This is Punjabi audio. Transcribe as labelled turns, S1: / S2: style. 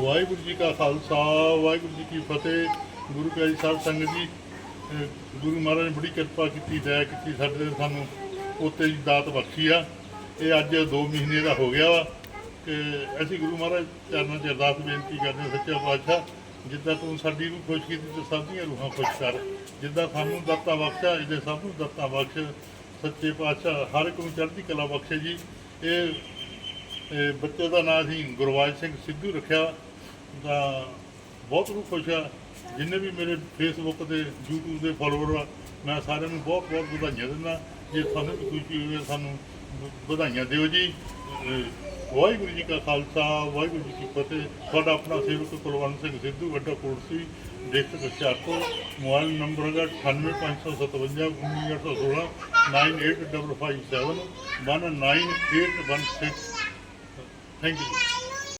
S1: ਵਾਹਿਗੁਰੂ ਜੀ ਕਾ ਖਾਲਸਾ, ਵਾਹਿਗੁਰੂ ਜੀ ਕੀ ਫਤਿਹ। ਗੁਰੂ ਪਿਆਰੀ ਸਾਹਿਬ ਸੰਗਤ ਜੀ ਗੁਰੂ ਮਹਾਰਾਜ ਨੇ ਬੜੀ ਕਿਰਪਾ ਕੀਤੀ, ਦਇਆ ਕੀਤੀ ਸਾਡੇ ਤੇ ਸਾਨੂੰ। ਉੱਤੇ ਦੀ ਦਾਤ ਬਖਸ਼ੀ ਆ। ਇਹ ਅੱਜ 2 ਮਹੀਨੇ ਦਾ ਹੋ ਗਿਆ ਵਾ ਕਿ ਅਸੀਂ ਗੁਰੂ ਮਹਾਰਾਜ ਚਰਨਾਂ 'ਚ ਅਰਦਾਸ ਬੇਨਤੀ ਕਰਦੇ ਹਾਂ, ਸੱਚਾ ਪਾਤਸ਼ਾਹ, ਜਿੱਦਾਂ ਤੂੰ ਸਾਡੀ ਰੂਹ ਖੁਸ਼ ਕੀਤੀ ਤੇ ਸਭ ਦੀਆਂ ਰੂਹਾਂ ਖੁਸ਼ ਕਰ। ਜਿੱਦਾਂ ਸਾਨੂੰ ਦਾਤਾ ਬਖਸ਼ਾ ਇਹਦੇ ਸਭ ਨੂੰ ਦਾਤਾ ਬਖਸ਼। ਸੱਚੇ ਪਾਤਸ਼ਾਹ ਹਰ ਇੱਕ ਨੂੰ ਚੜ੍ਹਦੀ ਕਲਾ ਬਖਸ਼ੇ ਜੀ। ਇਹ ਇਹ ਬੱਚੇ ਦਾ ਨਾਮ ਅਸੀਂ ਗੁਰਵਾਜ ਸਿੰਘ ਸਿੱਧੂ ਰੱਖਿਆ ਤਾਂ ਬਹੁਤ ਨੂੰ ਖੁਸ਼ ਆ ਜਿੰਨੇ ਵੀ ਮੇਰੇ ਫੇਸਬੁੱਕ ਤੇ YouTube ਦੇ ਫਾਲੋਅਰ ਆ ਮੈਂ ਸਾਰਿਆਂ ਨੂੰ ਬਹੁਤ ਬਹੁਤ ਵਧਾਈਆਂ ਦਿੰਦਾ ਜੇ ਤੁਹਾਨੂੰ ਵੀ ਖੁਸ਼ੀ ਹੋਵੇ ਸਾਨੂੰ ਵਧਾਈਆਂ ਦਿਓ ਜੀ ਵਾਹਿਗੁਰੂ ਜੀ ਕਾ ਖਾਲਸਾ ਵਾਹਿਗੁਰੂ ਜੀ ਕੀ ਫਤਿਹ ਤੁਹਾਡਾ ਆਪਣਾ ਸੇਵਕ ਕੁਲਵੰਤ ਸਿੰਘ ਸਿੱਧੂ ਵੱਡਾ ਕੋਟਸੀ ਡਿਸਟ੍ਰਿਕਟ ਹੁਸ਼ਿਆਰਪੁਰ ਮੋਬਾਈਲ ਨੰਬਰ ਹੈਗਾ 98557 19816 Thank you.